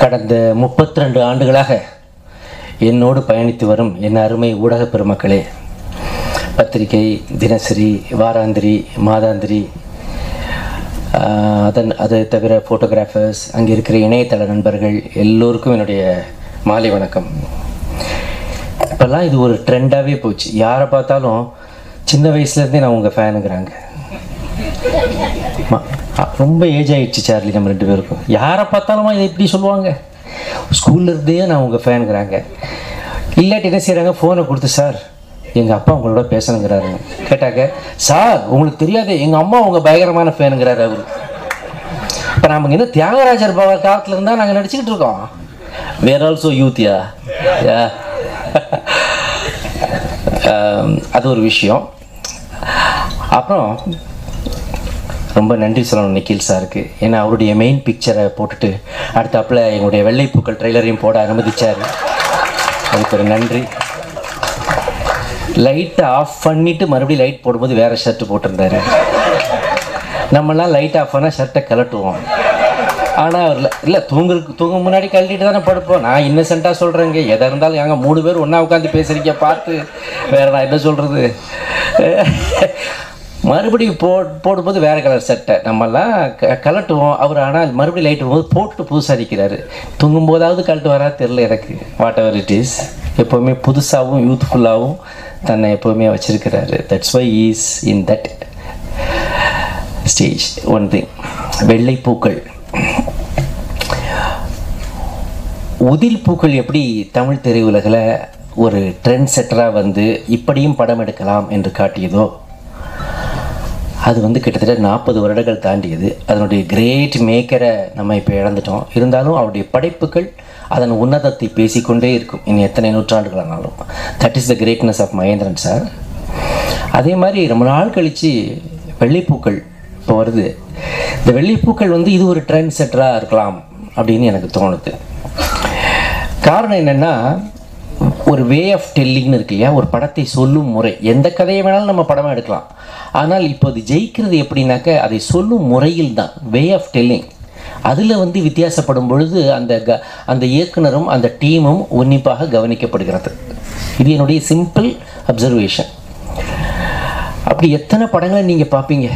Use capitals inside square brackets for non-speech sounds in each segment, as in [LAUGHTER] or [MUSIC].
கடந்த முப்பத்தி ரெண்டு ஆண்டுகளாக என்னோடு பயணித்து வரும் என் அருமை ஊடக பெருமக்களே பத்திரிகை தினசரி வாராந்திரி மாதாந்திரி அதன் அதை தவிர ஃபோட்டோகிராஃபர்ஸ் அங்கே இருக்கிற இணையதள நண்பர்கள் எல்லோருக்கும் என்னுடைய மாலை வணக்கம். இப்போல்லாம் இது ஒரு ட்ரெண்டாகவே போச்சு. யாரை பார்த்தாலும் சின்ன வயசுலேருந்தே நான் உங்கள் ஃபேனுங்கிறாங்க ரொம்ப ஏஜ் ஆகிடுச்சு சார்லி. நம்ம ரெண்டு பேருக்கும். யாரை பார்த்தாலுமா இதை இப்படி சொல்லுவாங்க? ஸ்கூல்லேருந்தே நான் உங்கள் ஃபேனுங்கிறாங்க இல்லாட்டி என்ன செய்கிறாங்க ஃபோனை கொடுத்து சார் எங்கள் அப்பா உங்களோட பேசணுங்கிறாரு. கேட்டாக்க சார் உங்களுக்கு தெரியாது எங்கள் அம்மா உங்கள் பயங்கரமான ஃபேனுங்கிறாரு அவர். இப்போ நமக்கு என்ன தியாகராஜர் பவர் காலத்தில் இருந்தால் நாங்கள் நடிச்சுக்கிட்டு இருக்கோம். வேர் ஆல்சோ யூத்தியா அது ஒரு விஷயம். அப்புறம் ரொம்ப நன்றி சொல்லணும் நிக்கில் சாருக்கு. ஏன்னா அவருடைய மெயின் பிக்சரை போட்டுட்டு அடுத்தாப்புல எங்களுடைய வெள்ளைப்பூக்கள் ட்ரெய்லரையும் போட அனுமதிச்சார் அதுக்கு ஒரு நன்றி. லைட்டை ஆஃப் பண்ணிவிட்டு மறுபடியும் லைட் போடும்போது வேறு ஷர்ட் போட்டிருந்தாரு. நம்மலாம் லைட் ஆஃப் பண்ணால் ஷர்ட்டை கலட்டுவோம் ஆனால் அவர் இல்லை தூங்குறதுக்கு தூங்க முன்னாடி கழட்டிட்டு தானே படுப்போம். நான் இன்னசென்ட்டாக சொல்கிறேங்க எதாக இருந்தாலும் எங்கள் மூணு பேர் ஒன்றா உட்காந்து பேசுகிறீங்க பார்த்து. வேற நான் என்ன சொல்கிறது மறுபடியும் போ போடும்போது வேறு கலர் சட்டை நம்மலாம் க கலட்டுவோம் அவர் ஆனால் மறுபடியும் லைட் போது போட்டு புதுசாக அடிக்கிறாரு. தூங்கும் போதாவது கழட்டு வரா தெரில எனக்கு. வாட் எவர் இட் இஸ் எப்போவுமே புதுசாகவும் யூத்ஃபுல்லாகவும் தன்னை எப்போவுமே வச்சிருக்கிறாரு. That's why is in that stage one thing வெள்ளை பூக்கள். உதில் பூக்கள் எப்படி தமிழ் திரையுலகில் ஒரு ட்ரெண்ட் செட்டராக வந்து இப்படியும் படம் எடுக்கலாம் என்று காட்டியதோ அது வந்து கிட்டத்தட்ட நாற்பது வருடங்கள் தாண்டியது. அதனுடைய கிரேட் மேக்கரை நம்ம இப்போ இழந்துட்டோம். இருந்தாலும் அவருடைய படைப்புகள் அதன் உன்னதத்தை பேசிக்கொண்டே இருக்கும். இனி எத்தனை நூற்றாண்டுகளானாலும். That is the greatness of Mahendran sir அதே மாதிரி ரொம்ப நாள் கழித்து வெள்ளைப்பூக்கள் இப்போ வருது. இந்த வெள்ளைப்பூக்கள் வந்து இது ஒரு ட்ரெண்ட் செட்டராக இருக்கலாம் அப்படின்னு எனக்கு தோணுது. காரணம் என்னென்னா ஒரு வே ஆஃப் டெல்லிங்னு இருக்கு இல்லையா? ஒரு படத்தை சொல்லும் முறை. எந்த கதையை வேணாலும் நம்ம படமாக எடுக்கலாம். ஆனால் இப்போ அது ஜெயிக்கிறது எப்படின்னாக்க அதை சொல்லும் முறையில் தான் வே ஆஃப் டெல்லிங் அதில் வந்து வித்தியாசப்படும் பொழுது அந்த க அந்த இயக்குனரும் அந்த டீமும் உன்னிப்பாக கவனிக்கப்படுகிறது. இது என்னுடைய சிம்பிள் அப்சர்வேஷன் அப்படி எத்தனை படங்களை நீங்கள் பார்ப்பீங்க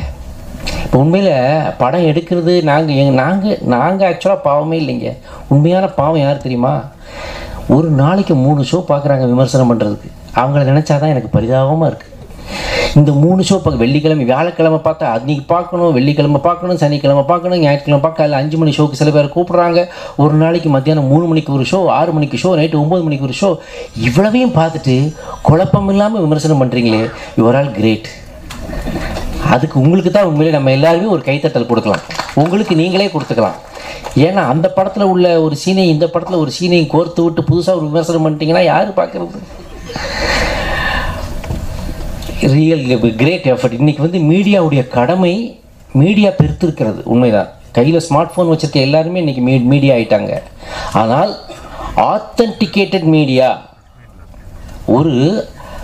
இப்போ உண்மையில் படம் எடுக்கிறது நாங்கள் எங் நாங்கள் நாங்கள் ஆக்சுவலாக பாவமே இல்லைங்க. உண்மையான பாவம் யார் தெரியுமா? ஒரு நாளைக்கு மூணு ஷோ பார்க்குறாங்க விமர்சனம் பண்ணுறதுக்கு அவங்கள நினச்சா தான் எனக்கு பரிதாபமாக இருக்குது இந்த மூணு ஷோ பார்க்க வெள்ளிக்கிழமை வியாழக்கிழமை பார்த்தா அன்றைக்கி பார்க்கணும் வெள்ளிக்கிழமை பார்க்கணும் சனிக்கிழமை பார்க்கணும் ஞாயிற்றுக்கிழமை பார்க்க அதில் அஞ்சு மணி ஷோக்கு சில பேர் கூப்பிட்றாங்க. ஒரு நாளைக்கு மத்தியானம் மூணு மணிக்கு ஒரு ஷோ ஆறு மணிக்கு ஷோ நைட்டு ஒம்பது மணிக்கு ஒரு ஷோ இவ்வளவையும் பார்த்துட்டு குழப்பம் இல்லாமல் விமர்சனம் பண்ணுறீங்களே யுவர் ஆல் கிரேட் அதுக்கு உங்களுக்கு தான் உண்மையிலே நம்ம எல்லாருமே ஒரு கைத்தட்டல் கொடுக்கலாம். உங்களுக்கு நீங்களே கொடுத்துக்கலாம். ஏன்னா அந்த படத்தில் உள்ள ஒரு சீனை இந்த படத்தில் ஒரு சீனையும் கோர்த்து விட்டு புதுசாக ஒரு விமர்சனம் பண்ணிட்டீங்கன்னா யார் பார்க்குறது? ரியல் கிரேட் எஃபர்ட் இன்றைக்கி வந்து மீடியாவுடைய கடமை மீடியா பெருத்திருக்கிறது. உண்மைதான். கையில் ஸ்மார்ட் ஃபோன் வச்சுருக்க எல்லாருமே இன்றைக்கி மீ மீடியா ஆகிட்டாங்க ஆனால் ஆத்தன்டிகேட்டட் மீடியா ஒரு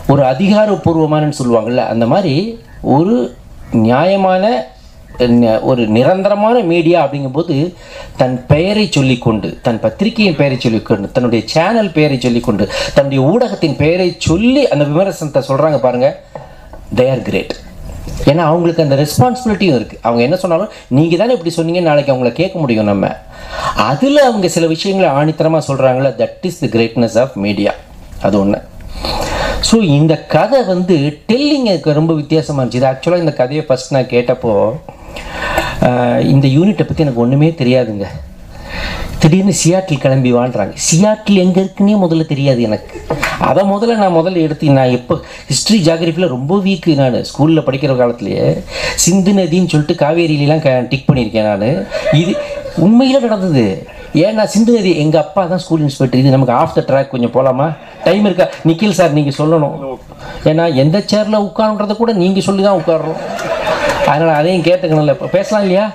ஒரு அதிகாரப்பூர்வமானன்னு சொல்லுவாங்கள்ல அந்த மாதிரி ஒரு நியாயமான ஒரு நிரந்தரமான மீடியா அப்படிங்கும்போது தன் பெயரை சொல்லிக்கொண்டு தன் பத்திரிகையின் பெயரை சொல்லிக்கொண்டு தன்னுடைய சேனல் பெயரை சொல்லிக்கொண்டு தன்னுடைய ஊடகத்தின் பெயரை சொல்லி அந்த விமர்சனத்தை சொல்கிறாங்க பாருங்கள் தே ஆர் கிரேட் ஏன்னா அவங்களுக்கு அந்த ரெஸ்பான்சிபிலிட்டியும் இருக்குது அவங்க என்ன சொன்னாலும் நீங்கள் தானே இப்படி சொன்னீங்க நாளைக்கு அவங்கள கேட்க முடியும் நம்ம. அதில் அவங்க சில விஷயங்களை ஆணித்தரமாக சொல்கிறாங்களே that is the greatness of media அது ஒன்று ஸோ இந்த கதை வந்து டெல்லிங் எனக்கு ரொம்ப வித்தியாசமாக இருந்துச்சு. இது ஆக்சுவலாக இந்த கதையை ஃபஸ்ட் நான் கேட்டப்போ இந்த யூனிட்டை பற்றி எனக்கு ஒன்றுமே தெரியாதுங்க. திடீர்னு சியாட்டில் கிளம்பி வாழ்றாங்க. சியாட்டில் எங்கே இருக்குன்னே முதல்ல தெரியாது எனக்கு. அதை முதல்ல நான் முதல்ல எடுத்து நான் எப்போ ஹிஸ்ட்ரி ஜாகிரபியில் ரொம்ப வீக்கு நான். ஸ்கூலில் படிக்கிற காலத்துலேயே சிந்து நதின்னு சொல்லிட்டு காவேரியிலலாம் க டிக் பண்ணியிருக்கேன் நான். இது உண்மையில் நடந்தது. ஏன்னா சிந்து நதி எங்கள் அப்பா தான் ஸ்கூல் இன்ஸ்பெக்டர் இது நமக்கு ஆஃப் த ட்ராக் கொஞ்சம் போகலாமா டைம் இருக்கா? நிக்கில் சார் நீங்கள் சொல்லணும். ஏன்னா எந்த சேரில் உட்காருன்றதை கூட நீங்கள் சொல்லி தான் உட்காடுறோம் அதனால் அதையும் கேட்டுக்கணும்ல. இப்போ பேசலாம் இல்லையா?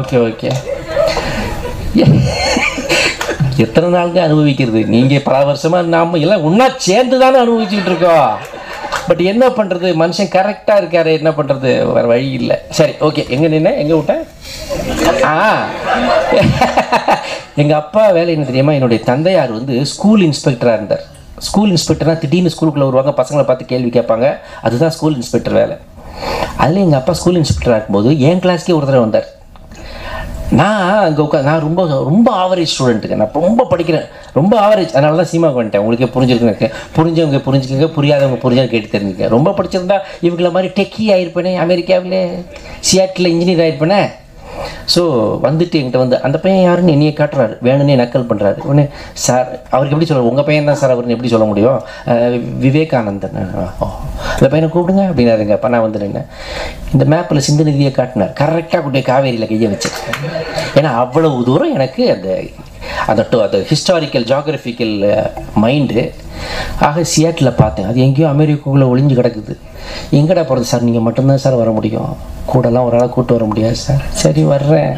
ஓகே ஓகே எத்தனை நாளுங்க அனுபவிக்கிறது? நீங்கள் பல வருஷமாக நாம் எல்லாம் ஒன்றா சேர்ந்து தானே அனுபவிச்சுக்கிட்டு இருக்கோம். பட் என்ன பண்ணுறது மனுஷன் கரெக்டாக இருக்காரு என்ன பண்ணுறது வேறு வழி இல்லை. சரி ஓகே எங்கே நின்ன? எங்கே விட்டேன் ஆ. [LAUGHS] எங்கள் அப்பா வேலை என்ன தெரியுமா? என்னுடைய தந்தையார் வந்து ஸ்கூல் இன்ஸ்பெக்டராக இருந்தார். ஸ்கூல் இன்ஸ்பெக்டர்னா திடீர்னு ஸ்கூலுக்குள்ளே வருவாங்க பசங்களை பார்த்து கேள்வி கேட்பாங்க. அதுதான் ஸ்கூல் இன்ஸ்பெக்டர் வேலை. அதில் எங்கள் அப்பா ஸ்கூல் இன்ஸ்பெக்டராக இருக்கும்போது என் கிளாஸ்க்கே ஒரு தடவை வந்தார். நான் அங்கே உட்காந்து நான் ரொம்ப ரொம்ப ஆவரேஜ் ஸ்டூடெண்ட்டுங்க நான் ரொம்ப படிக்கிறேன். ரொம்ப ஆவரேஜ் அதனால தான் சினிமாக்கு வந்துட்டேன். உங்களுக்கே புரிஞ்சிருக்குங்க புரிஞ்சவங்க புரிஞ்சுக்கங்க. புரியாதவங்க புரிஞ்சவங்க கேட்டு தெரிஞ்சுக்க ரொம்ப படிச்சிருந்தா இவங்கள மாதிரி டெக்கி ஆயிருப்பேனே அமெரிக்காவிலே. Seattle engineer ஆயிருப்பேனே. ஸோ வந்துட்டு என்கிட்ட வந்து அந்த பையன் யாருன்னு என்னையே காட்டுறாரு. வேணும்னே நக்கல் பண்ணுறாரு உடனே சார் அவருக்கு எப்படி சொல்ல உங்கள் பையன் தான் சார் அவருன்னு எப்படி சொல்ல முடியும்? விவேகானந்தன். ஓ அந்த பையனை கூப்பிடுங்க அப்படின்னாருங்க. அப்போ நான் வந்து நின்னேன். இந்த மேப்பில் சிந்து நிதியை காட்டினார் கரெக்டாக கொண்டு காவேரியில் கையை வச்சு ஏன்னா அவ்வளவு தூரம் எனக்கு அந்த அந்த டூ அந்த ஹிஸ்டாரிக்கல் ஜாகிரபிக்கல் மைண்டு ஆக சியாட்டில் பார்த்தேன். அது எங்கேயோ அமெரிக்காக்குள்ளே ஒளிஞ்சு கிடக்குது. எங்கடா போகிறது சார்? நீங்கள் மட்டும்தான் சார் வர முடியும். கூடலாம் ஒரு ஆளை கூப்பிட்டு வர முடியாது சார். சரி வர்றேன்.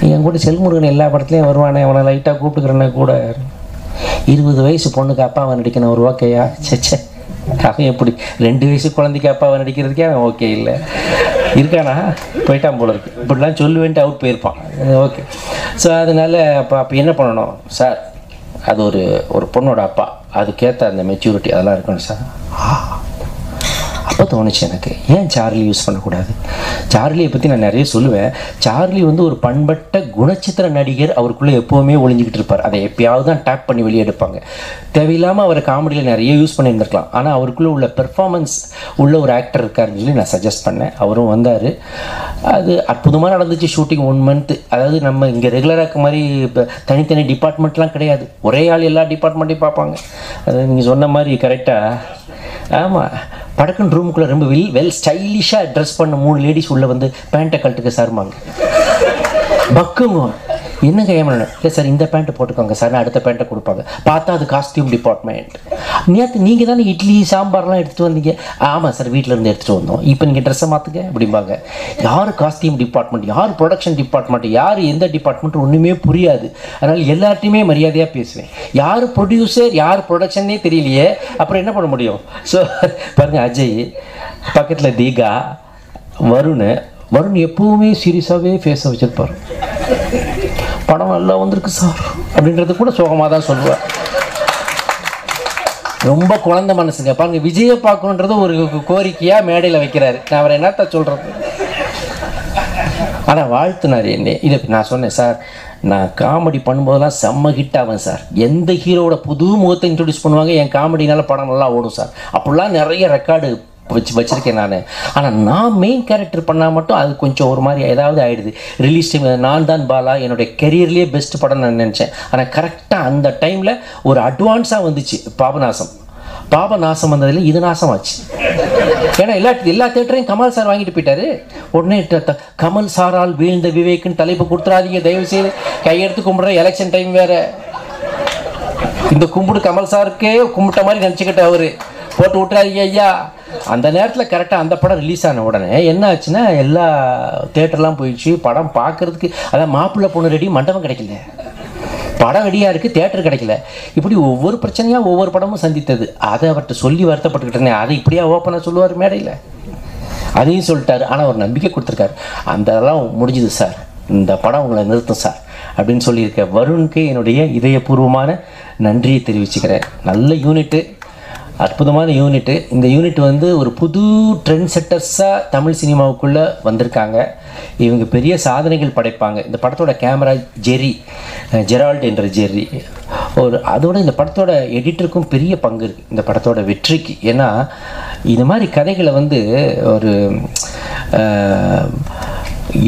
என் கூட செல்முருகன் எல்லா படத்துலையும் வருவானே. அவனை லைட்டாக கூப்பிட்டுக்கிறேனே கூட. இருபது வயசு பொண்ணுக்கு அப்பாவை நடிக்கணும் ஒரு ஓகேயா சச்சே அவன் எப்படி? ரெண்டு வயசு குழந்தைக்கு அப்பாவை நடிக்கிறதுக்கே அவன் ஓகே இல்லை. இருக்கானா? போயிட்டான் போல இருக்கு. இப்படிலாம் சொல்லுவேன்ட்டு அவுட் போயிருப்பான். ஓகே ஸோ அதனால அப்போ அப்போ என்ன பண்ணணும்? சார் அது ஒரு ஒரு பொண்ணோட அப்பா. அதுக்கேற்ற அந்த மெச்சூரிட்டி அதெல்லாம் இருக்கணும் சார் தோணுச்சு எனக்கு. ஏன் சார்லி யூஸ் பண்ணக்கூடாது? சார்லியை பற்றி நான் நிறைய சொல்லுவேன். சார்லி வந்து ஒரு பண்பட்ட குணச்சித்திர நடிகர். அவருக்குள்ளே எப்போவுமே ஒளிஞ்சிக்கிட்டு இருப்பார். அதை எப்பயாவது தான் டேப் பண்ணி வெளியே எடுப்பாங்க. தேவையில்லாமல் அவரை காமெடியில் நிறைய யூஸ் பண்ணியிருந்திருக்கலாம். ஆனால் அவருக்குள்ளே உள்ள பெர்ஃபார்மன்ஸ் உள்ள ஒரு ஆக்டர் இருக்காருன்னு சொல்லி நான் சஜஸ்ட் பண்ணேன். அவரும் வந்தார். அது அற்புதமாக நடந்துச்சு ஷூட்டிங் ஒன் மந்த் அதாவது நம்ம இங்கே ரெகுலராக இருக்க மாதிரி இப்போ தனித்தனி டிபார்ட்மெண்ட்லாம் கிடையாது. ஒரே ஆள் எல்லா டிபார்ட்மெண்ட்டையும் பார்ப்பாங்க. அது நீங்கள் சொன்ன மாதிரி கரெக்டாக ஆமாம் படக்குன்னு ரூமுக்குள்ளே ரொம்ப வெல் வெல் ஸ்டைலிஷாக ட்ரெஸ் பண்ண மூணு லேடிஸ் உள்ளே வந்து பேண்ட்டை கழட்டுக்க சார்மாங்க பக்குங்க. என்னங்க ஏமன இல்லை சார் இந்த பேண்ட்டை போட்டுக்கோங்க சார் அடுத்த பேண்ட்டை கொடுப்பாங்க. பார்த்தா அது காஸ்டியூம் டிபார்ட்மெண்ட் நேற்று நீங்கள் தானே இட்லி சாம்பார்லாம் எடுத்துகிட்டு வந்தீங்க. ஆமாம் சார் வீட்டில் இருந்து எடுத்துகிட்டு வந்தோம். இப்போ நீங்கள் ட்ரெஸ்ஸை மாற்றுங்க அப்படிம்பாங்க. யார் காஸ்டியூம் டிபார்ட்மெண்ட் யார் ப்ரொடக்ஷன் டிபார்ட்மெண்ட் யார் எந்த டிபார்ட்மெண்ட் ஒன்றுமே புரியாது. அதனால் எல்லார்ட்டையுமே மரியாதையாக பேசுவேன். யார் ப்ரொடியூசர் யார் ப்ரொடக்ஷன்னே தெரியலையே. அப்புறம் என்ன பண்ண முடியும்? ஸோ பாருங்கள் அஜய் பக்கத்தில் தீகா வருண் வருண் எப்பவுமே சீரியஸாகவே ஃபேஸை வச்சுருப்பார். படம் நல்லா வந்திருக்கு சார். அப்படின்றது கூட சோகமாக தான் சொல்லுவேன். ரொம்ப குழந்தை மனசுங்க. பாருங்க விஜயை பார்க்கணுன்றது ஒரு கோரிக்கையாக மேடையில் வைக்கிறாரு. நான் அவரை என்னத்த சொல்கிறது ஆனால் வாழ்த்துனார் என்னை. இதை நான் சொன்னேன் சார். நான் காமெடி பண்ணும்போதெல்லாம் செம்ம ஹிட் ஆகும் சார். எந்த ஹீரோட புது முகத்தை இன்ட்ரடியூஸ் பண்ணுவாங்க என் காமெடினால படம் நல்லா ஓடும் சார். அப்படிலாம் நிறைய ரெக்கார்டு வச்சு வச்சுருக்கேன் நான். ஆனால் நான் மெயின் கேரக்டர் பண்ணால் மட்டும் அது கொஞ்சம் ஒரு மாதிரி ஏதாவது ஆகிடுது ரிலீஸ் டைம் நான் தான் பாலா என்னுடைய கெரியர்லேயே பெஸ்ட் படம் நான் நினச்சேன். ஆனால் கரெக்டாக அந்த டைமில் ஒரு அட்வான்ஸாக வந்துச்சு பாபநாசம். பாபநாசம் வந்ததில் இது நாசமாச்சு. ஏன்னா எல்லா எல்லா தேட்டரையும் கமல் சார் வாங்கிட்டு போயிட்டாரு. உடனே த- கமல் சாரால் வீழ்ந்த விவேக்குன்னு தலைப்பு கொடுத்துறாதீங்க தயவு செய்து கையெடுத்து கும்பிட்ற எலெக்ஷன் டைம் வேற. இந்த கும்பிடு கமல் சாருக்கே கும்பிட்ட மாதிரி நினச்சிக்கிட்ட அவரு. போட்டு விட்டுறாதீங்க ஐயா. அந்த நேரத்தில் கரெக்டாக அந்த படம் ரிலீஸ் ஆன உடனே என்ன ஆச்சுன்னா எல்லா தேட்டர்லாம் போயிடுச்சு. படம் பார்க்கறதுக்கு அதான் மாப்பிள்ளை பொண்ணு ரெடி மண்டபம் கிடைக்கல. படம் ரெடியாக இருக்குது தேட்டர் கிடைக்கல. இப்படி ஒவ்வொரு பிரச்சனையாக ஒவ்வொரு படமும் சந்தித்தது. அதை அவர்கிட்ட சொல்லி வருத்தப்பட்டுக்கிட்டேனே அதை இப்படியா ஓப்பனாக சொல்லுவார் மேடையில். அதையும் சொல்லிட்டாரு. ஆனால் ஒரு நம்பிக்கை கொடுத்துருக்காரு. அந்த அதெல்லாம் முடிஞ்சுது சார் இந்த படம் உங்களை நிறுத்தும் சார் அப்படின்னு சொல்லியிருக்க வருணுக்கு என்னுடைய இதயபூர்வமான நன்றியை தெரிவிச்சுக்கிறேன். நல்ல யூனிட்டு அற்புதமான யூனிட்டு இந்த யூனிட் வந்து ஒரு புது ட்ரெண்ட் செட்டர்ஸாக தமிழ் சினிமாவுக்குள்ளே வந்திருக்காங்க. இவங்க பெரிய சாதனைகள் படைப்பாங்க. இந்த படத்தோட கேமரா ஜெரி ஜெரால்ட் என்ற ஜெர்ரி ஒரு அதோட இந்த படத்தோட எடிட்டருக்கும் பெரிய பங்கு இருக்குது இந்த படத்தோட வெற்றிக்கு. ஏன்னா இந்த மாதிரி கதைகளை வந்து ஒரு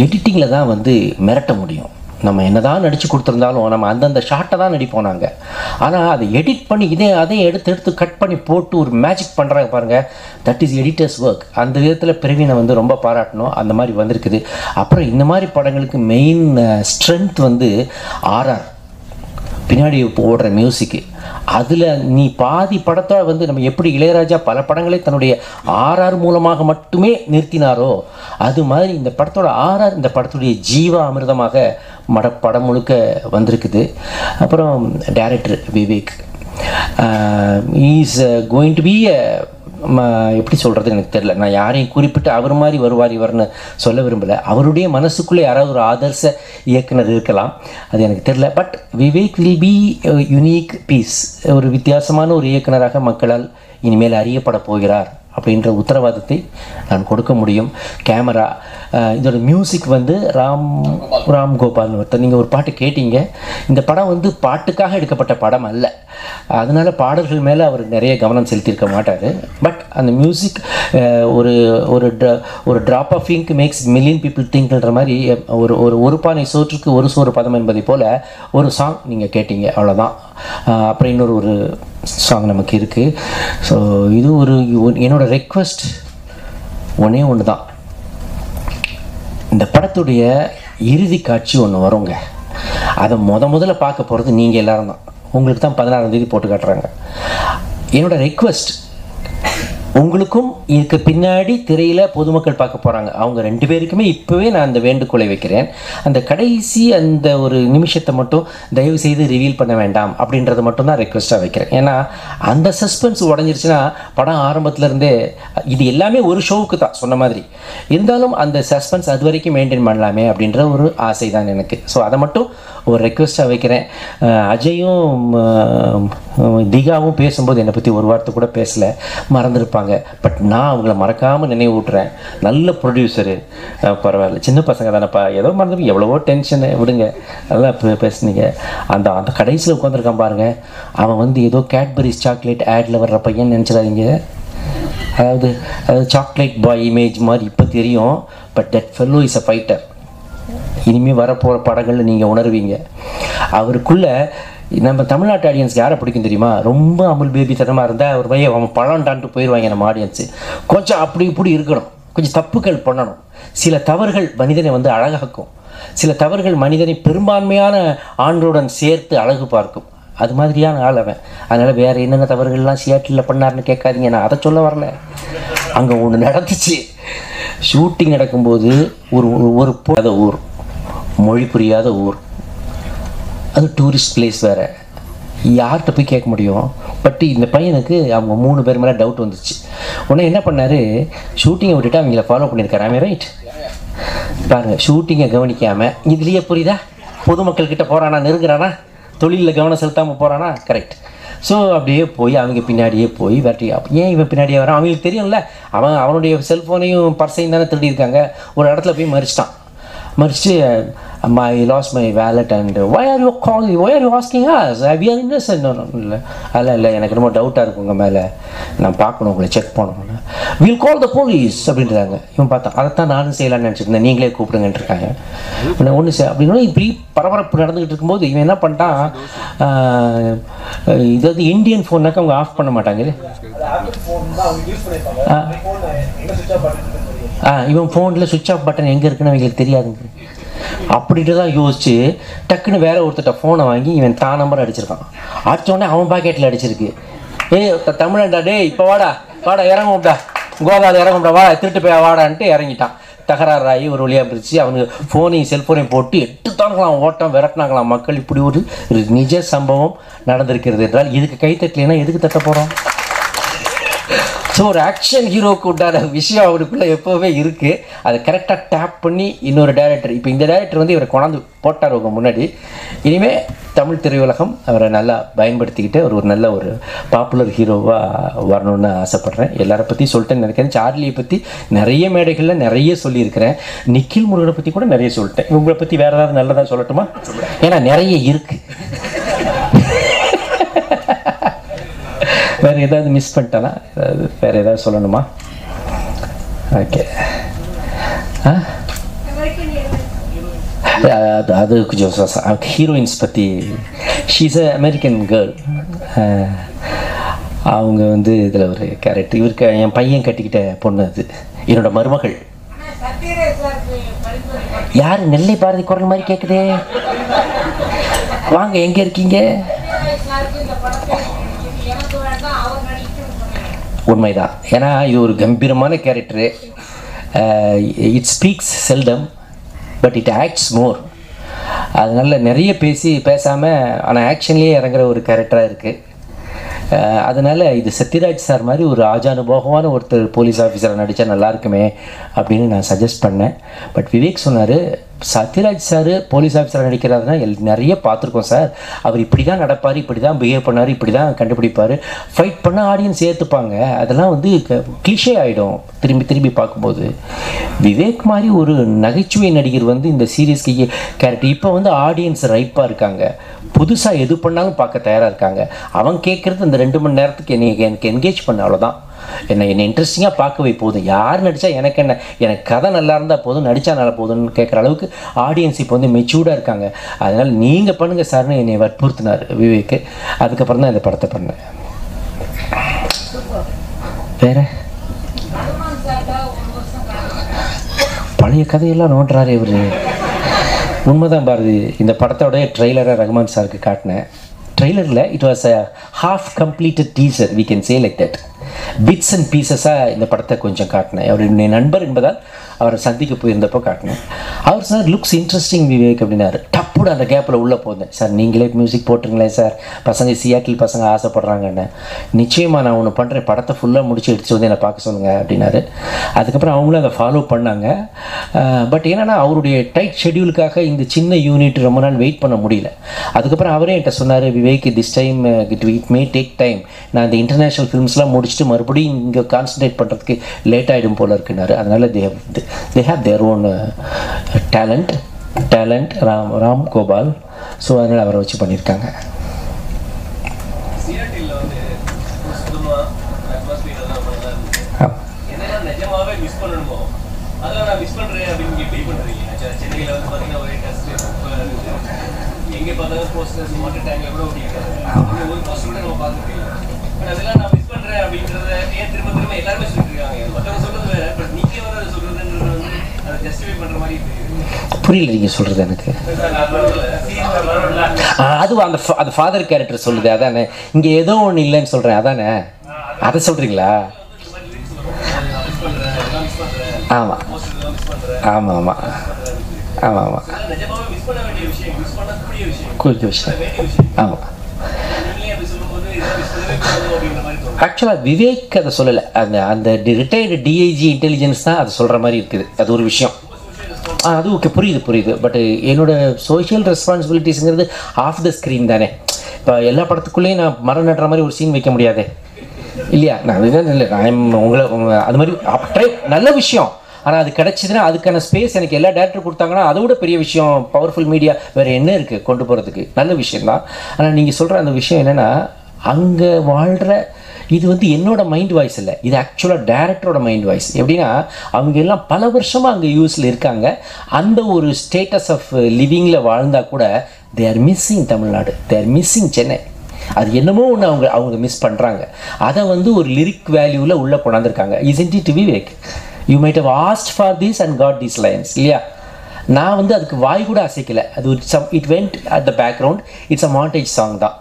எடிட்டிங்கில் தான் வந்து மிரட்ட முடியும். நம்ம என்னதான் நடித்து கொடுத்துருந்தாலும் நம்ம அந்தந்த ஷாட்டை தான் நடிப்போம் நாங்கள் ஆனால் அதை எடிட் பண்ணி இதே அதையும் எடுத்து எடுத்து கட் பண்ணி போட்டு ஒரு மேஜிக் பண்ணுறாங்க பாருங்கள் தட் இஸ் எடிட்டர்ஸ் ஒர்க் அந்த விதத்தில் பிரவீனை வந்து ரொம்ப பாராட்டணும். அந்த மாதிரி வந்திருக்குது. அப்புறம் இந்த மாதிரி படங்களுக்கு மெயின் ஸ்ட்ரென்த் வந்து ஆர்ஆர் பின்னாடி போடுற ஓடுற மியூசிக்கு அதில் நீ பாதி படத்தை வந்து நம்ம எப்படி இளையராஜா பல படங்களை தன்னுடைய ஆர்ஆர் மூலமாக மட்டுமே நிறுத்தினாரோ அது மாதிரி இந்த படத்தோட ஆர்ஆர் இந்த படத்துடைய ஜீவ அமிர்தமாக மட படம் முழுக்க வந்திருக்குது. அப்புறம் director Vivek. Is going to be a எப்படி சொல்கிறது எனக்கு தெரியல. நான் யாரையும் குறிப்பிட்டு அவர் மாதிரி வருவார் இவர்னு சொல்ல விரும்பலை. அவருடைய மனசுக்குள்ளே யாராவது ஒரு ஆதர்ச இயக்குனர் இருக்கலாம். அது எனக்கு தெரில but Vivek will be unique piece ஒரு வித்தியாசமான ஒரு இயக்குனராக மக்களால் இனிமேல் அறியப்பட போகிறார் அப்படின்ற உத்தரவாதத்தை நான் கொடுக்க முடியும். கேமரா இதோட மியூசிக் வந்து ராம் ராம் கோபால்னு ஒருத்தர். நீங்கள் ஒரு பாட்டு கேட்டீங்க. இந்த படம் வந்து பாட்டுக்காக எடுக்கப்பட்ட படம் அல்ல. அதனால் பாடல்கள் மேலே அவர் நிறைய கவனம் செலுத்தியிருக்க மாட்டார். பட் அந்த மியூசிக் ஒரு ஒரு ஒரு drop of ink makes million people திங்க்ன்ற மாதிரி ஒரு ஒரு ஒரு பானை சோற்றுக்கு ஒரு சோறு பதம் என்பதை போல் ஒரு சாங் நீங்கள் கேட்டீங்க. அவ்வளோதான் அப்புறம் இன்னொரு ஒரு சாங் நமக்கு இருக்குது ஸோ இது ஒரு என்னோட ரெக்வஸ்ட் ஒன்றே ஒன்று தான் இந்த படத்துடைய இறுதி காட்சி ஒன்று வருங்க. அதை முத முதல்ல பார்க்க போகிறது நீங்கள் எல்லாரும் தான். உங்களுக்கு தான் பதினாறாம் தேதி போட்டு காட்டுறாங்க. என்னோட ரெக்வஸ்ட் உங்களுக்கும் இதுக்கு பின்னாடி திரையில் பொதுமக்கள் பார்க்க போகிறாங்க அவங்க ரெண்டு பேருக்குமே இப்போவே நான் அந்த வேண்டுகோளை வைக்கிறேன். அந்த கடைசி அந்த ஒரு நிமிஷத்தை மட்டும் தயவு செய்து ரிவீல் பண்ண வேண்டாம் அப்படின்றத மட்டும் தான் ரெக்வெஸ்ட்டாக வைக்கிறேன். ஏன்னா அந்த சஸ்பென்ஸ் உடஞ்சிருச்சுன்னா படம் ஆரம்பத்துலேருந்தே இது எல்லாமே ஒரு ஷோவுக்கு தான் சொன்ன மாதிரி. இருந்தாலும் அந்த சஸ்பென்ஸ் அது வரைக்கும் மெயின்டைன் பண்ணலாமே அப்படின்ற ஒரு ஆசை தான் எனக்கு. ஸோ அதை மட்டும் ஒரு ரெக்வெஸ்ட்டாக வைக்கிறேன். அஜயும் திகாவும் பேசும்போது என்னை பற்றி ஒரு வார்த்தை கூட பேசலை. மறந்துருப்பாங்க. பட் நான் அவங்கள மறக்காமல் நினைவு ஊட்டுறேன். நல்ல ப்ரொடியூசரு பரவாயில்ல. சின்ன பசங்க தானேப்பா. ஏதோ மறந்து எவ்வளவோ டென்ஷனு விடுங்க. நல்லா பேசுனீங்க. அந்த அந்த கடைசியில் உட்காந்துருக்கான் பாருங்கள் அவன் வந்து ஏதோ கேட்பரிஸ் சாக்லேட் ஆடில் வர்ற பையன் நினச்சிடாதீங்க. அதாவது அதாவது சாக்லேட் பாய் இமேஜ் மாதிரி இப்போ தெரியும். But that fellow is a fighter இனிமேல் வரப்போகிற படங்களில் நீங்கள் உணர்வீங்க. அவருக்குள்ளே நம்ம தமிழ்நாட்டு ஆடியன்ஸ் யாரை பிடிக்கும் தெரியுமா? ரொம்ப அமுல் பேபி தரமாக இருந்தால் அவர் பையன் அவன் பழம்டான்ட்டு போயிடுவாங்க நம்ம ஆடியன்ஸு கொஞ்சம் அப்படி இப்படி இருக்கணும். கொஞ்சம் தப்புகள் பண்ணணும். சில தவறுகள் மனிதனை வந்து அழகாக்கும். சில தவறுகள் மனிதனை பெரும்பான்மையான ஆண்களுடன் சேர்த்து அழகு பார்க்கும். அது மாதிரியான ஆள் அவன். அதனால் வேறு என்னென்ன தவறுகள்லாம் சியாட்டில் பண்ணாருன்னு கேட்காதீங்க. நான் அதை சொல்ல வரல. அங்கே ஒன்று நடந்துச்சு. ஷூட்டிங் நடக்கும்போது ஒரு ஒரு- ஒரு ஊர். மொழி புரியாத ஊர். அது டூரிஸ்ட் பிளேஸ் வேறு. யார்கிட்ட போய் கேட்க முடியும்? பட் இந்த பையனுக்கு அவங்க மூணு பேர் மேலே டவுட் வந்துச்சு. உடனே என்ன பண்ணார்? ஷூட்டிங்கை விட்டுட்டு அவங்கள ஃபாலோ பண்ணியிருக்காரு. ஆமே ரைட் பாருங்க ஷூட்டிங்கை கவனிக்காமல் இதுலேயே புரியுதா? பொதுமக்கள் கிட்ட போகிறானா நெருங்குறானா? தொழிலில் கவனம் செலுத்தாமல் போகிறானா கரெக்ட் ஸோ அப்படியே போய் அவங்க பின்னாடியே போய் வேட்டி ஏன் இவன் பின்னாடியே வரான்? அவங்களுக்கு தெரியும்ல. அவன் அவனுடைய செல்ஃபோனையும் பர்சையும் தானே திருடியிருக்காங்க. ஒரு இடத்துல போய் மறிச்சிட்டான். மறிச்சு my loss my wallet and why are you call why are you asking as we are innocent இல்லை அல்ல இல்லை எனக்கு ரொம்ப டவுட்டாக இருக்கு உங்கள் மேலே. நான் பார்க்கணும் உங்களை செக் பண்ணணும்னு. வில் கால் த போலீஸ் அப்படின்றாங்க. இவன் பார்த்தா அதைத்தான் நானும் செய்யலாம்னு நினச்சிருந்தேன். நீங்களே கூப்பிடுங்கன்ட்டு இருக்காங்க உடனே ஒன்று சார் அப்படின்னு இப்படி பரபரப்பு நடந்துகிட்டு இருக்கும்போது இவன் என்ன பண்ணிட்டான்? வந்து இந்தியன் ஃபோன்னாக்க அவங்க ஆஃப் பண்ண மாட்டாங்க. இவன் ஃபோனில் சுவிட்ச் ஆஃப் பட்டன் எங்கே இருக்குன்னு அவங்களுக்கு தெரியாதுங்க. அப்படின்ட்டு தான் யோசிச்சு டக்குன்னு வேற ஒருத்தட்ட ஃபோனை வாங்கி இவன் தான் நம்பர் அடிச்சிருக்கான். அடித்தோடனே அவன் பாக்கெட்டில் அடிச்சிருக்கு. ஏய் த- தமிழன்டா டேய் இப்போ வாடா வாடா இறங்கும்டா கோதாவில் இறங்கும்டா வாடா திருட்டு போய் வாடான்ட்டு இறங்கிட்டான். தகராறாகி ஒரு வழியாக பிரித்து அவனுக்கு ஃபோனையும் செல்ஃபோனையும் போட்டு எடுத்துத்தாங்களாம் ஓட்டம் விரட்டினாங்களாம். மக்கள் இப்படி ஒரு ஒரு நிஜ சம்பவம் நடந்திருக்கிறது என்றால் இதுக்கு கை தட்டலைன்னா எதுக்கு தட்ட போகிறோம் ஸோ ஒரு ஆக்ஷன் ஹீரோக்கு உண்டான விஷயம் அவருக்குள்ளே எப்போவுமே இருக்குது அதை கரெக்டாக டேப் பண்ணி இன்னொரு டேரக்டர் இப்போ இந்த டேரக்டர் வந்து இவரை கொண்டாந்து போட்டார் உங்கள் முன்னாடி. இனிமேல் தமிழ் திரையுலகம் அவரை நல்லா பயன்படுத்திக்கிட்டு அவர் ஒரு நல்ல ஒரு பாப்புலர் ஹீரோவாக வரணும்னு ஆசைப்பட்றேன். எல்லாரை பற்றி சொல்லிட்டேன்னு நினைக்கிறேன் சார்லியை பற்றி நிறைய மேடைகளில் நிறைய சொல்லியிருக்கிறேன். நிக்கில் முருகனை பற்றி கூட நிறைய சொல்லிட்டேன். உங்களை பற்றி வேறு ஏதாவது நல்லதாக சொல்லட்டுமா? ஏன்னா நிறைய இருக்குது வேறு ஏதாவது மிஸ் பண்ணிட்டாலா ஏதாவது வேறு ஏதாவது சொல்லணுமா? ஓகே ஆ? அது அது கொஞ்சம் ஹீரோயின்ஸ் பற்றி ஷீஸ் அ அமெரிக்கன் கேர்ள் அவங்க வந்து இதில் ஒரு கேரக்டர் இவருக்கு என் பையன் கட்டிக்கிட்ட பொண்ணு அது. என்னோட மருமகள். யார் நெல்லை பாரதி குரல் மாதிரி கேட்குதே வாங்க எங்கே இருக்கீங்க? உண்மைதான். ஏன்னா இது ஒரு கம்பீரமான character it speaks seldom but it acts more அதனால் நிறைய பேசி பேசாமல் ஆனால் ஆக்ஷன்லேயே இறங்குற ஒரு கேரக்டராக இருக்குது அதனால் இது சத்யராஜ் சார் மாதிரி ஒரு ஆஜானுபோகமான ஒருத்தர் போலீஸ் ஆஃபீஸராக நடித்தா நல்லா இருக்குமே அப்படின்னு நான் சஜஸ்ட் பண்ணேன். பட் விவேக் சொன்னார் சத்யராஜ் சார் போலீஸ் ஆஃபீஸராக நடிக்கிறாருன்னா எல் நிறைய பார்த்துருக்கோம் சார். அவர் இப்படி தான் நடப்பார் இப்படி தான் பிஹேவ் பண்ணார் இப்படி தான் கண்டுபிடிப்பார். ஃபைட் பண்ண ஆடியன்ஸ் ஏற்றுப்பாங்க அதெல்லாம் வந்து கிளிஷே ஆகிடும் திரும்பி திரும்பி பார்க்கும்போது. விவேக் மாதிரி ஒரு நகைச்சுவை நடிகர் வந்து இந்த சீரியஸ்க்கு கேரக்டர் இப்போ வந்து ஆடியன்ஸ் ரைப்பாக இருக்காங்க. புதுசாக எது பண்ணாலும் பார்க்க தயாராக இருக்காங்க. அவன் கேட்குறது அந்த ரெண்டு மணி நேரத்துக்கு என்னை எனக்கு என்கேஜ் பண்ண அவ்வளோதான் என்னை என்னை இன்ட்ரெஸ்டிங்காக பார்க்கவே போதும் யார் நடித்தா எனக்கு என்ன? எனக்கு கதை நல்லா இருந்தால் போதும் நடித்தா நல்லா போதும்னு கேட்குற அளவுக்கு ஆடியன்ஸ் இப்போ வந்து மெச்சூர்டாக இருக்காங்க. அதனால் நீங்கள் பண்ணுங்கள் சார்னு என்னை வற்புறுத்தினார் விவேக்கு அதுக்கப்புறம் தான் இந்த படத்தை பண்ணேன். வேறு? பழைய கதையெல்லாம் நோட்டுறாரு இவர். உண்மைதான் பாரதி. இந்த படத்தோடைய ட்ரெய்லரை ரகுமான் சாருக்கு காட்டினேன். ட்ரெய்லரில் it was a half completed teaser we can say like that bits and பீசஸாக இந்த படத்தை கொஞ்சம் காட்டினேன். அவர் என்னுடைய நண்பர் என்பதால் அவரை சந்திக்க போயிருந்தப்போ காட்டினேன். அவர் சார் லுக்ஸ் இன்ட்ரெஸ்டிங் விவேக் அப்படின்னாரு. டப்புட அந்த கேப்பில் உள்ளே போனேன் சார் நீங்களே மியூசிக் போட்டுருங்களேன் சார். பசங்க சியாட்டில் பசங்க ஆசைப்படுறாங்கன்னு. நிச்சயமாக நான் ஒன்று பண்ணுறேன் படத்தை ஃபுல்லாக முடிச்சு எடுத்து வந்து என்னை பார்க்க சொல்லுங்கள் அப்படின்னாரு. அதுக்கப்புறம் அவங்களும் அதை ஃபாலோ பண்ணாங்க. பட் என்னென்னா அவருடைய டைட் ஷெடியூலுக்காக இந்த சின்ன யூனிட் ரொம்ப நாள் வெயிட் பண்ண முடியல. அதுக்கப்புறம் அவரே என்கிட்ட சொன்னார் Vivek this time it it may take time நான் இந்த இன்டர்நேஷ்னல் ஃபிலிம்ஸ்லாம் முடிச்சுட்டு மறுபடியும் இங்கே கான்சன்ட்ரேட் பண்ணுறதுக்கு லேட் ஆகிடும் போல இருக்குனாரு அதனால் they they have their own talent talent Ram Ram Gopal so அதனால் அவரை வச்சு பண்ணியிருக்காங்க. மற்றவங்க சொல்றது வேற. புரியல நீங்கள் சொல்கிறது எனக்கு. அதுவும் அது அந்த அது ஃபாதர் கேரக்டர் சொல்லுது அதானே. இங்கே ஏதோ ஒன்று இல்லைன்னு சொல்கிறேன் அதானே. அதை சொல்கிறீங்களா ஆமாம் ஆமாம் ஆமாம் ஆமாம் ஆமாம் அதெல்லாம் விஷயம். கொஞ்சம் விஷயம் ஆமாம் ஆக்சுவலாக விவேக் அதை சொல்லலை. அந்த அந்த ரிட்டையர்டு டிஐஜி இன்டெலிஜென்ஸ் தான் அதை சொல்கிற மாதிரி இருக்குது. அது ஒரு விஷயம். அது ஓகே புரியுது புரியுது. பட் என்னோட சோஷியல் ரெஸ்பான்சிபிலிட்டிஸுங்கிறது ஆஃப் த ஸ்க்ரீன் தானே. இப்போ எல்லா படத்துக்குள்ளேயும் நான் மரம் நடுற மாதிரி ஒரு சீன் வைக்க முடியாது. இல்லையா? நான் அதுதான் இல்லை நான் உங்களை அது மாதிரி ட்ரை நல்ல விஷயம். ஆனால் அது கிடச்சிதுன்னா அதுக்கான ஸ்பேஸ் எனக்கு எல்லா டேரக்டர் கொடுத்தாங்கன்னா அதை விட பெரிய விஷயம் பவர்ஃபுல் மீடியா வேறு என்ன இருக்குது கொண்டு போகிறதுக்கு நல்ல விஷயம்தான். ஆனால் நீங்கள் சொல்கிற அந்த விஷயம் என்னென்னா அங்கே வாழ்கிற இது வந்து என்னோட மைண்ட் வாய்ஸ் இல்லை. இது ஆக்சுவலாக டேரக்டரோட மைண்ட் வாய்ஸ் எப்படின்னா அவங்க எல்லாம் பல வருஷமாக அங்கே யூஸில் இருக்காங்க. அந்த ஒரு ஸ்டேட்டஸ் ஆஃப் லிவிங்கில் வாழ்ந்தால் கூட they are missing Tamil Nadu. They are missing Chennai. அது என்னமோ ஒன்று அவங்க அவங்க மிஸ் பண்ணுறாங்க அதை வந்து ஒரு லிரிக் வேல்யூவில் உள்ளே கொண்டாந்துருக்காங்க. Is indeed to Vivek you might have asked for this and got these lines இல்லையா? நான் வந்து அதுக்கு வாய் கூட அசைக்கல. அது ஒரு some it went at the background it's a montage song தான்.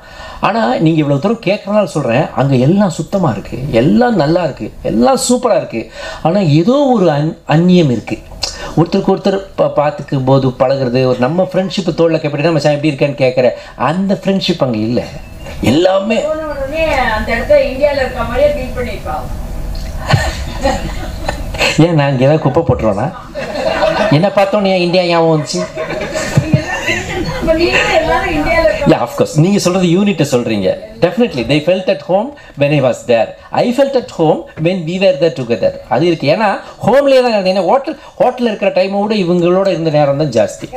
ஆனால் நீங்கள் இவ்வளோ தூரம் கேட்குறனால சொல்கிறேன் அங்கே எல்லாம் சுத்தமாக இருக்குது எல்லாம் நல்லா இருக்குது எல்லாம் சூப்பராக இருக்குது ஆனால் ஏதோ ஒரு அன் அந்நியம் இருக்குது ஒருத்தருக்கு ஒருத்தர் பா பார்த்துக்கும் போது பழகுறது ஒரு நம்ம ஃப்ரெண்ட்ஷிப் தோளில் எப்படி மச்சான் எப்படி இருக்கேன்னு கேட்குற அந்த ஃப்ரெண்ட்ஷிப் அங்கே இல்லை. எல்லாமே ஏன் நான் இங்கே ஏதாவது குப்பை போட்டுருவேனா? என்ன பார்த்தோன்னே இந்தியா ஞாபகம் வந்துச்சு. அப்ப நீங்களும் எல்லாரும் யா நீங்கள் சொல்கிறது யூனிட்டை சொல்கிறீங்க definitely they felt at home when I was there I felt at home when we were there together அது இருக்குது ஏன்னா ஹோம்லேயே தான் இருந்தேன். ஏன்னா ஹோட்டல் ஹோட்டலில் இருக்கிற டைமை விட இவங்களோட இருந்த நேரம் தான் ஜாஸ்தி.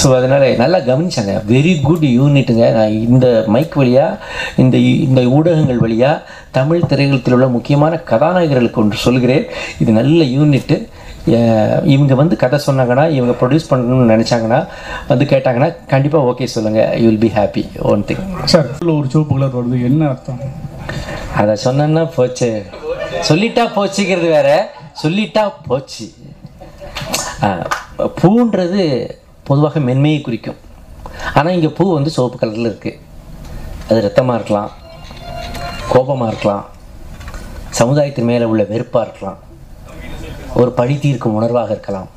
ஸோ அதனால் நல்லா கவனிச்சாங்க. வெரி குட் யூனிட்டுங்க நான் இந்த மைக் வழியாக இந்த இந்த ஊடகங்கள் வழியாக தமிழ் திரையுலகத்தில் உள்ள முக்கியமான கதாநாயகர்களுக்கு ஒன்று சொல்கிறேன். இது நல்ல யூனிட்டு இவங்க வந்து கதை சொன்னாங்கன்னா இவங்க ப்ரொடியூஸ் பண்ணணும்னு நினச்சாங்கன்னா வந்து கேட்டாங்கன்னா கண்டிப்பாக ஓகே சொல்லுங்கள் you will be happy one thing sir ஒரு சிவப்பு கலர் வருது. என்ன அர்த்தம்? அதை சொன்னேன்னா போச்சு. சொல்லிட்டா போச்சுக்கிறது வேற. சொல்லிட்டா போச்சு. பூன்றது பொதுவாக மென்மையை குறிக்கும். ஆனால் இங்கே பூ வந்து சிவப்பு கலரில் இருக்குது அது ரத்தமாக இருக்கலாம். கோபமாக இருக்கலாம். சமுதாயத்தின் மேலே உள்ள வெறுப்பாக இருக்கலாம். ஒரு பழி தீர்க்கும் உணர்வாக இருக்கலாம்.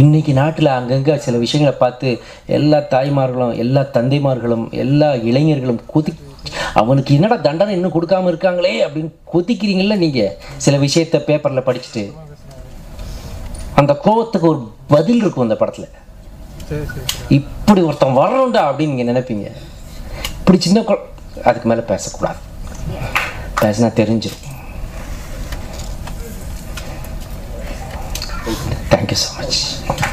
இன்றைக்கி நாட்டில் அங்கங்கே சில விஷயங்களை பார்த்து எல்லா தாய்மார்களும் எல்லா தந்தைமார்களும் எல்லா இளைஞர்களும் கொதி அவனுக்கு என்னடா தண்டனை இன்னும் கொடுக்காம இருக்காங்களே அப்படின்னு கொதிக்கிறீங்களா நீங்கள் சில விஷயத்த பேப்பரில் படிச்சுட்டு. அந்த கோபத்துக்கு ஒரு பதில் இருக்கும் அந்த படத்தில். இப்படி ஒருத்தன் வரணும்டா அப்படின்னு நீங்கள் நினைப்பீங்க. இப்படி சின்ன குழ அதுக்கு மேலே பேசக்கூடாது. பேசினா தெரிஞ்சிடும் Thank you so much.